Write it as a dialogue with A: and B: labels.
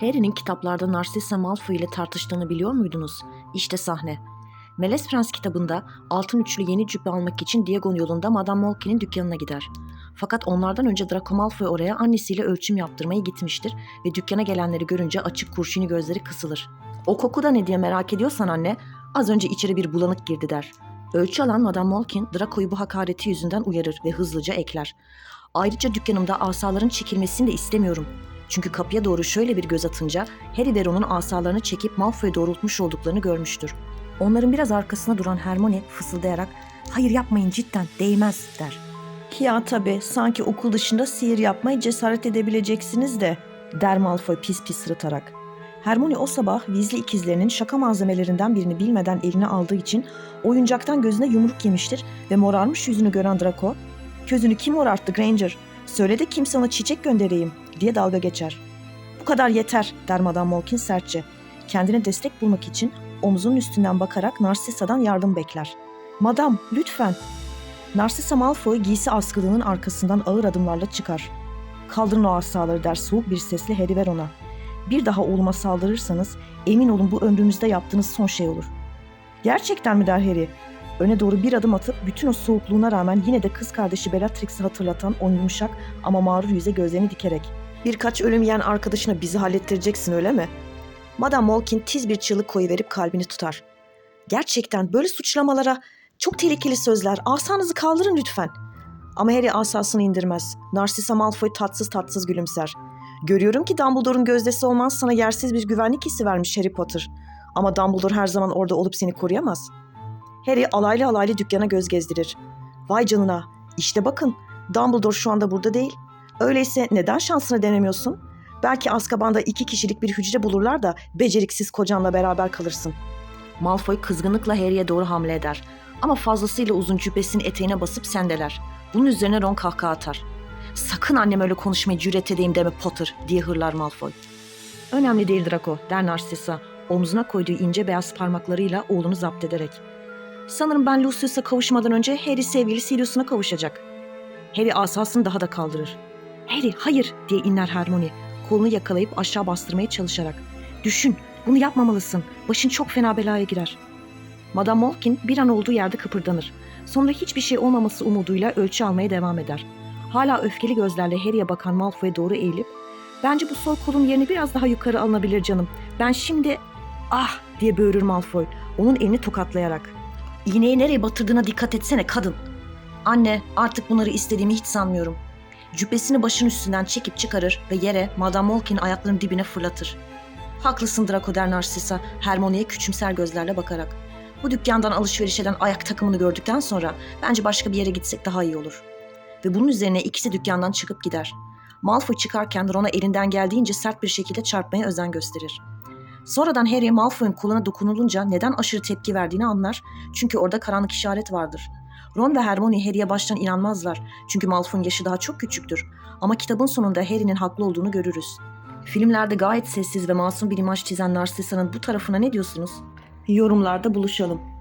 A: Harry'nin kitaplarda Narcissa Malfoy ile tartıştığını biliyor muydunuz? İşte sahne. Melez Prens kitabında altın üçlü yeni cübbe almak için Diagon yolunda Madame Malkin'in dükkanına gider. Fakat onlardan önce Draco Malfoy oraya annesiyle ölçüm yaptırmaya gitmiştir ve dükkana gelenleri görünce açık kurşuni gözleri kısılır. O koku da ne diye merak ediyorsan anne, az önce içeri bir bulanık girdi der. Ölçü alan Madame Malkin, Draco'yu bu hakareti yüzünden uyarır ve hızlıca ekler. Ayrıca dükkanımda asaların çekilmesini de istemiyorum. Çünkü kapıya doğru şöyle bir göz atınca Harry ve Ron'un asalarını çekip Malfoy'a doğrultmuş olduklarını görmüştür. Onların biraz arkasına duran Hermione fısıldayarak ''Hayır yapmayın cidden değmez'' der. ''Ya tabii sanki okul dışında sihir yapmaya cesaret edebileceksiniz de'' der Malfoy pis pis sırıtarak. Hermione o sabah Weasley ikizlerinin şaka malzemelerinden birini bilmeden eline aldığı için oyuncaktan gözüne yumruk yemiştir ve morarmış yüzünü gören Draco ''Gözünü kim morarttı Granger? Söyle de kimse ona çiçek göndereyim.'' Diye dalga geçer. ''Bu kadar yeter'' der Madame Malkin sertçe. Kendine destek bulmak için omzunun üstünden bakarak Narcissa'dan yardım bekler. ''Madam, lütfen.'' Narcissa Malfoy giysi askılığının arkasından ağır adımlarla çıkar. ''Kaldırın o asaları'' der soğuk bir sesle Harry ver ona. ''Bir daha oğluma saldırırsanız emin olun bu ömrümüzde yaptığınız son şey olur.'' ''Gerçekten mi?'' der Harry. Öne doğru bir adım atıp bütün o soğukluğuna rağmen yine de kız kardeşi Bellatrix'i hatırlatan o yumuşak ama mağrur yüze gözlerini dikerek. ''Birkaç ölüm yiyen arkadaşına bizi hallettireceksin öyle mi?'' Madame Malkin tiz bir çığlık koyuverip kalbini tutar. Gerçekten böyle suçlamalara çok tehlikeli sözler. Asanızı kaldırın lütfen. Ama Harry asasını indirmez. Narcissa Malfoy tatsız tatsız gülümser. Görüyorum ki Dumbledore'un gözdesi olman sana yersiz bir güvenlik hissi vermiş Harry Potter. Ama Dumbledore her zaman orada olup seni koruyamaz. Harry alaylı alaylı dükkana göz gezdirir. Vay canına, işte bakın Dumbledore şu anda burada değil. Öyleyse neden şansını denemiyorsun? Belki Azkaban'da iki kişilik bir hücre bulurlar da beceriksiz kocanla beraber kalırsın. Malfoy kızgınlıkla Harry'e doğru hamle eder. Ama fazlasıyla uzun cübbesinin eteğine basıp sendeler. Bunun üzerine Ron kahkaha atar. Sakın annem öyle konuşmaya cüret edeyim deme Potter diye hırlar Malfoy. Önemli değil Draco der Narcissa omzuna koyduğu ince beyaz parmaklarıyla oğlunu zapt ederek. Sanırım ben Lucius'a kavuşmadan önce Harry sevgili Sirius'una kavuşacak. Harry asasını daha da kaldırır. Harry hayır diye inler Hermione kolunu yakalayıp aşağı bastırmaya çalışarak. Düşün, bunu yapmamalısın. Başın çok fena belaya girer. Madame Malkin bir an olduğu yerde kıpırdanır. Sonra hiçbir şey olmaması umuduyla ölçü almaya devam eder. Hala öfkeli gözlerle Harry'e bakan Malfoy'a doğru eğilip ''Bence bu sol kolun yerini biraz daha yukarı alınabilir canım. Ben şimdi...'' ''Ah!'' diye böğürür Malfoy onun elini tokatlayarak. ''İğneyi nereye batırdığına dikkat etsene kadın.'' ''Anne artık bunları istediğimi hiç sanmıyorum. Cübbesini başın üstünden çekip çıkarır ve yere Madame Malkin ayaklarının dibine fırlatır. Haklısın Draco der Narcissa Hermione'ye küçümser gözlerle bakarak. Bu dükkandan alışveriş eden ayak takımını gördükten sonra bence başka bir yere gitsek daha iyi olur. Ve bunun üzerine ikisi dükkandan çıkıp gider. Malfoy çıkarken Ron'a elinden geldiğince sert bir şekilde çarpmaya özen gösterir. Sonradan Harry Malfoy'un koluna dokunulunca neden aşırı tepki verdiğini anlar çünkü orada karanlık işaret vardır. Ron ve Hermione Harry'e baştan inanmazlar çünkü Malfoy'un yaşı daha çok küçüktür. Ama kitabın sonunda Harry'nin haklı olduğunu görürüz. Filmlerde gayet sessiz ve masum bir imaj çizen Narcissa'nın bu tarafına ne diyorsunuz? Yorumlarda buluşalım.